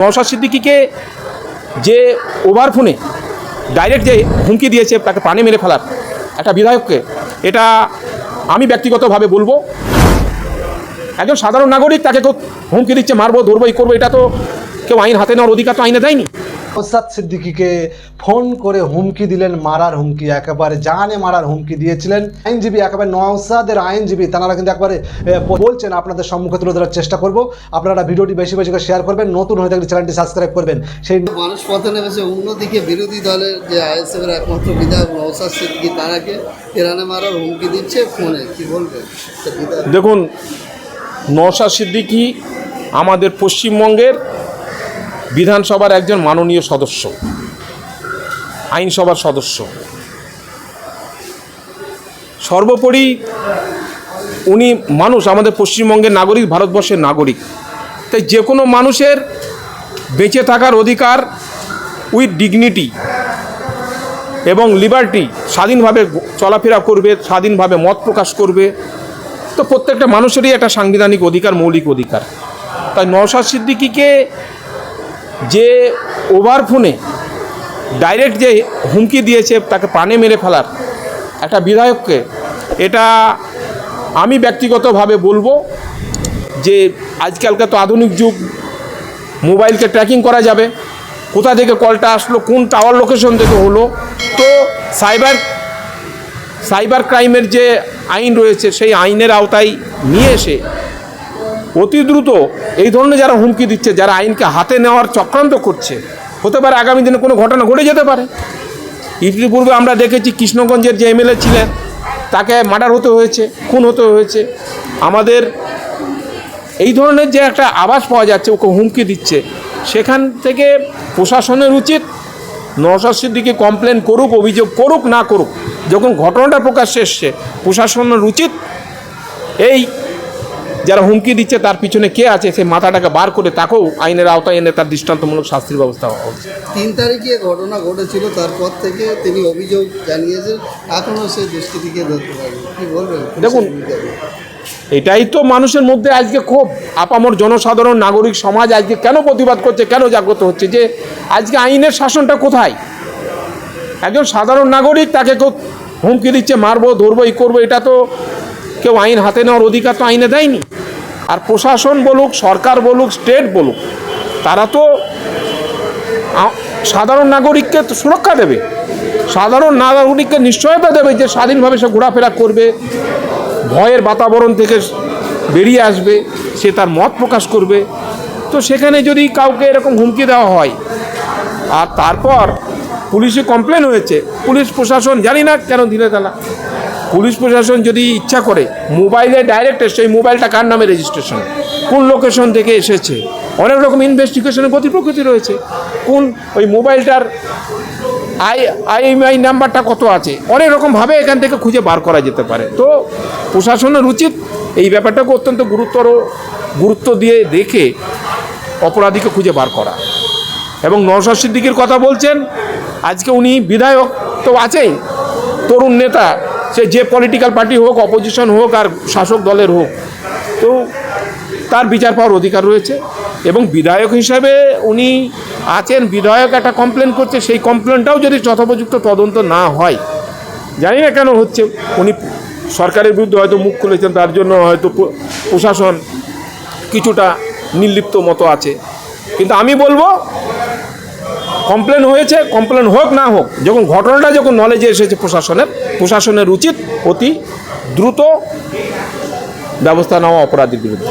নওশাদ সিদ্দিকিকে যে ওভার ফোনে ডাইরেক্ট যে হুমকি দিয়েছে, তাকে প্রাণে মেরে ফেলার একটা বিধায়ককে, এটা আমি ব্যক্তিগতভাবে বলব। একজন সাধারণ নাগরিক তাকে তো হুমকি দিচ্ছে, মারবো, ধরবো এই করব, এটা তো কেউ আইন হাতে নেওয়ার অধিকার তো আইনে দেয়নি। নৌসাদ সিদ্দিকিকে ফোন করে হুমকি দিলেন মারার হুমকি একেবারে জানে মারার হুমকি দিয়েছিলেন। আইনজীবী একেবারে নওসাদের আইনজীবী তারা কিন্তু একবারে বলছেন আপনাদের সম্মুখে তুলে ধরার চেষ্টা করব। আপনারা ভিডিওটি বেশি বেশি করে শেয়ার করবেন নতুন হয়ে থাকলে চ্যানেলটি সাবস্ক্রাইব করবেন। সেই মানুষ পথে নেমেছে অন্যদিকে বিরোধী দলের যে আইএসএফ এর একমাত্র বিধায়ক নৌসাদ সিদ্দিকি তারাকে তেরানে মারার হুমকি দিচ্ছে ফোনে। কি বলবেন? দেখুন নওশাদ সিদ্দিকী আমাদের পশ্চিমবঙ্গের বিধানসভার একজন মাননীয় সদস্য, আইনসভার সদস্য। সর্বোপরি উনি মানুষ, আমাদের পশ্চিমবঙ্গের নাগরিক, ভারতবর্ষের নাগরিক। তাই যে কোনো মানুষের বেঁচে থাকার অধিকার উইথ ডিগনিটি এবং লিবার্টি স্বাধীনভাবে চলাফেরা করবে, স্বাধীনভাবে মত প্রকাশ করবে, তো প্রত্যেকটা মানুষেরই একটা সাংবিধানিক অধিকার, মৌলিক অধিকার। তাই নওশাদ সিদ্দিকিকে যে ওভার ফোনে ডাইরেক্ট যে হুমকি দিয়েছে তাকে প্রাণে মেরে ফেলার একটা বিধায়ককে, এটা আমি ব্যক্তিগতভাবে বলব যে আজকালকার তো আধুনিক যুগ, মোবাইলকে ট্র্যাকিং করা যাবে, কোথা থেকে কলটা আসলো, কোন টাওয়ার লোকেশন থেকে হলো, তো সাইবার সাইবার ক্রাইমের যে আইন রয়েছে, সেই আইনের আওতায় নিয়ে এসে অতি দ্রুত এই ধরনের যারা হুমকি দিচ্ছে, যারা আইনকে হাতে নেওয়ার চক্রান্ত করছে, হতে পারে আগামী দিনে কোনো ঘটনা ঘটে যেতে পারে। ইতিপূর্বে আমরা দেখেছি কৃষ্ণগঞ্জের যে এমএলএ ছিলেন, তাকে মার্ডার হতে হয়েছে, খুন হতে হয়েছে। আমাদের এই ধরনের যে একটা আভাস পাওয়া যাচ্ছে, ওকে হুমকি দিচ্ছে, সেখান থেকে প্রশাসনের উচিত নওশাদ সিদ্দিকি কমপ্লেন করুক, অভিযোগ করুক, না করুক, যখন ঘটনাটা প্রকাশ্যে এসছে, প্রশাসনের উচিত এই যারা হুমকি দিচ্ছে তার পিছনে কে আছে সে মাথাটাকে বার করে তাকেও আইনের আওতায় এনে তার দৃষ্টান্তমূলক শাস্তির ব্যবস্থা হওয়া উচিত তিন তারিখে ঘটনা ঘটেছিল তারপর থেকে তিনি অভিযোগ জানিয়েছেন এখনও সেই দুষ্কৃতিকে ধরতে পারেন। কি বলবেন? দেখুন, এটাই তো মানুষের মধ্যে আজকে খুব আপামর জনসাধারণ নাগরিক সমাজ আজকে কেন প্রতিবাদ করছে কেন জাগ্রত হচ্ছে যে আজকে আইনের শাসনটা কোথায়? একজন সাধারণ নাগরিক তাকে কেউ হুমকি দিচ্ছে মারবো ধরবো এই করব এটা তো কেউ আইন হাতে নেওয়ার অধিকার তো আইনে দেয়নি। আর প্রশাসন বলুক, সরকার বলুক, স্টেট বলুক, তারা তো সাধারণ নাগরিককে সুরক্ষা দেবে। সাধারণ নাগরিককে নিশ্চয়তা দেবে যে স্বাধীনভাবে সে ঘোরাফেরা করবে, ভয়ের বাতাবরণ থেকে বেরিয়ে আসবে, সে তার মত প্রকাশ করবে। তো সেখানে যদি কাউকে এরকম হুমকি দেওয়া হয়, আর তারপর পুলিশে কমপ্লেন হয়েছে, পুলিশ প্রশাসন জানি না কেন দিলে তালা। পুলিশ প্রশাসন যদি ইচ্ছা করে, মোবাইলে ডাইরেক্ট সেই মোবাইলটা কার নামে রেজিস্ট্রেশন কোন লোকেশন থেকে এসেছে? অনেক রকম ইনভেস্টিগেশনের গতি প্রকৃতি রয়েছে। কোন ওই মোবাইলটার আই আইএমআই নাম্বারটা কত আছে? অনেক রকমভাবে এখান থেকে খুঁজে বার করা যেতে পারে। তো প্রশাসনের উচিত এই ব্যাপারটাকে অত্যন্ত গুরুতর, গুরুত্ব দিয়ে দেখে অপরাধীকে খুঁজে বার করা। এবং নওশাদ সিদ্দিকির কথা বলছেন, আজকে উনি বিধায়ক তো আছেই, তরুণ নেতা সে যে পলিটিক্যাল পার্টি হোক অপোজিশন হোক আর শাসক দলের হোক, তো তার বিচার পাওয়ার অধিকার রয়েছে এবং বিধায়ক হিসাবে উনি আছেন। বিধায়ক একটা কমপ্লেন করছে, সেই কমপ্লেনটাও যদি যথোপযুক্ত তদন্ত না হয়, জানি না কেন হচ্ছে, উনি সরকারের বিরুদ্ধে হয়তো মুখ খুলেছেন, তার জন্য হয়তো প্রশাসন কিছুটা নির্লিপ্ত মতো আছে। কিন্তু আমি বলব কমপ্লেন হয়েছে, কমপ্লেন হোক না হোক, যখন ঘটনাটা যখন নলেজে এসেছে প্রশাসনের প্রশাসনের উচিত অতি দ্রুত ব্যবস্থা নেওয়া অপরাধীর বিরুদ্ধে।